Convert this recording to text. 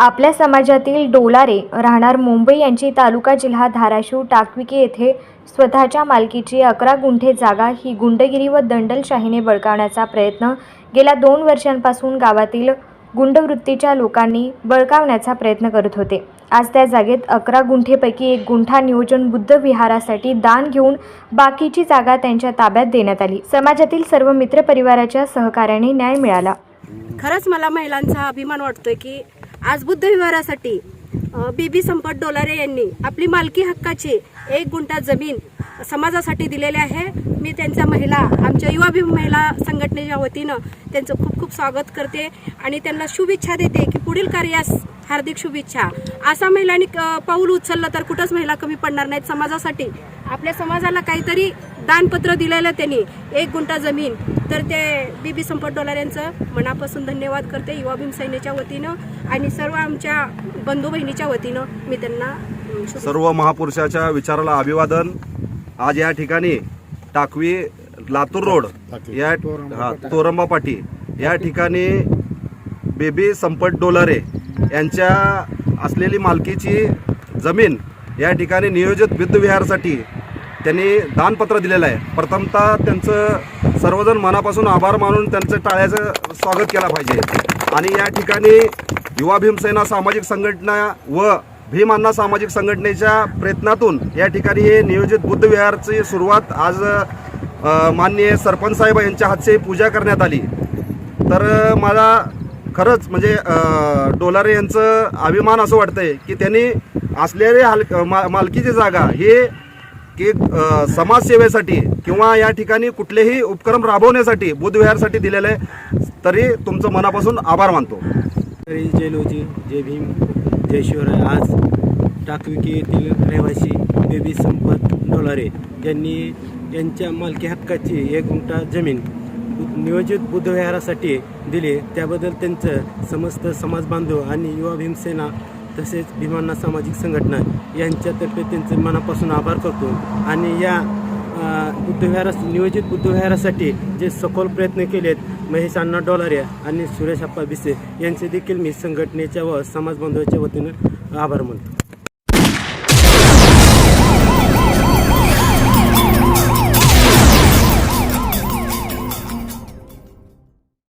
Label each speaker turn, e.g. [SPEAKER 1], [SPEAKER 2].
[SPEAKER 1] आपल्या समाजातील डोलारे राहणार मुंबई यांची तालुका जिल्हा धाराशिव टाकविके येथे स्वतःच्या मालकीची अकरा गुंठे जागा ही गुंडगिरी व दंडलशाहीने बळकावण्याचा प्रयत्न गेल्या दोन वर्षांपासून गावातील गुंडवृत्तीच्या लोकांनी बळकावण्याचा प्रयत्न करत होते. आज त्या जागेत अकरा गुंठेपैकी एक गुंठा नियोजन बुद्ध विहारासाठी दान घेऊन बाकीची जागा त्यांच्या ताब्यात देण्यात आली. समाजातील सर्व मित्रपरिवाराच्या सहकार्याने न्याय मिळाला.
[SPEAKER 2] खरंच मला महिलांचा अभिमान वाटतोय की आज बुद्ध विहारासाठी बीबी संपत डोलारे यांनी आपली मालकी हक्काची एक गुंठा जमीन समाजासाठी दिलेली आहे. मी त्यांच्या महिला आमच्या युवा भीम महिला संघटनेच्या वतीनं त्यांचं खूप खूप स्वागत करते आणि त्यांना शुभेच्छा देते की पुढील कार्यास हार्दिक शुभेच्छा. असा महिलांनी पाऊल उचललं तर कुठंच महिला कमी पडणार नाहीत समाजासाठी. आपल्या समाजाला काहीतरी दानपत्र दिलेलं त्यांनी. एक गुंठा जमीन. तर ते बीबी संपत डॉलर यांचं मनापासून धन्यवाद करते युवा भीम सेनेच्या वतीनं आणि सर्व आमच्या बंधू बहिणीच्या वतीनं मी त्यांना
[SPEAKER 3] सर्व महापुरुषाच्या विचाराला अभिवादन. आज या ठिकाणी टाकवी लातूर रोड या तोरंबा पाटी या ठिकाणी बेबी संपत डोलारे यांच्या असलेली मालकीची जमीन या ठिकाणी नियोजित विद्युत विहारासाठी त्यांनी दानपत्र दिलेलं आहे. प्रथमतः त्यांचं सर्वजण मनापासून आभार मानून त्यांचं टाळ्याचं स्वागत केलं पाहिजे. आणि या ठिकाणी युवा भीमसेना सामाजिक संघटना व भीम अण्णा सामाजिक संघटनेच्या प्रयत्नातून या ठिकाणी हे नियोजित बुद्ध विहारची सुरुवात आज माननीय सरपंच साहेब यांच्या हातची पूजा करण्यात आली. तर मला खरंच म्हणजे डोलारे यांचं अभिमान असं वाटतंय की त्यांनी असलेले हाल मा मालकीची जागा हे की समाजसेवेसाठी किंवा या ठिकाणी कुठलेही उपक्रम राबवण्यासाठी बुधविहारसाठी दिलेलं आहे तरी तुमचं मनापासून आभार मानतो.
[SPEAKER 4] तरी जय लोजी जय भीम जय शिवराय. आज टाकविके येथील रहिवासी बेबी संपत डोलारे यांनी यांच्या मालकी हक्काची एक गुंठा जमीन नियोजित बुद्धविहारासाठी दिली. त्याबद्दल त्यांचं समस्त समाज बांधव आणि युवा भीमसेना तसेच भीमांना सामाजिक संघटना यांच्यातर्फे त्यांचे मनापासून आभार करतो. आणि या अ, बुद्धविहारा नियोजित बुद्धविहारासाठी जे सखोल प्रयत्न केलेत महेश अण्णा डॉलरे आणि सुरेश अप्पा बिसे यांचे देखील मी संघटनेच्या व समाजबांधवाच्या वतीनं आभार मानतो.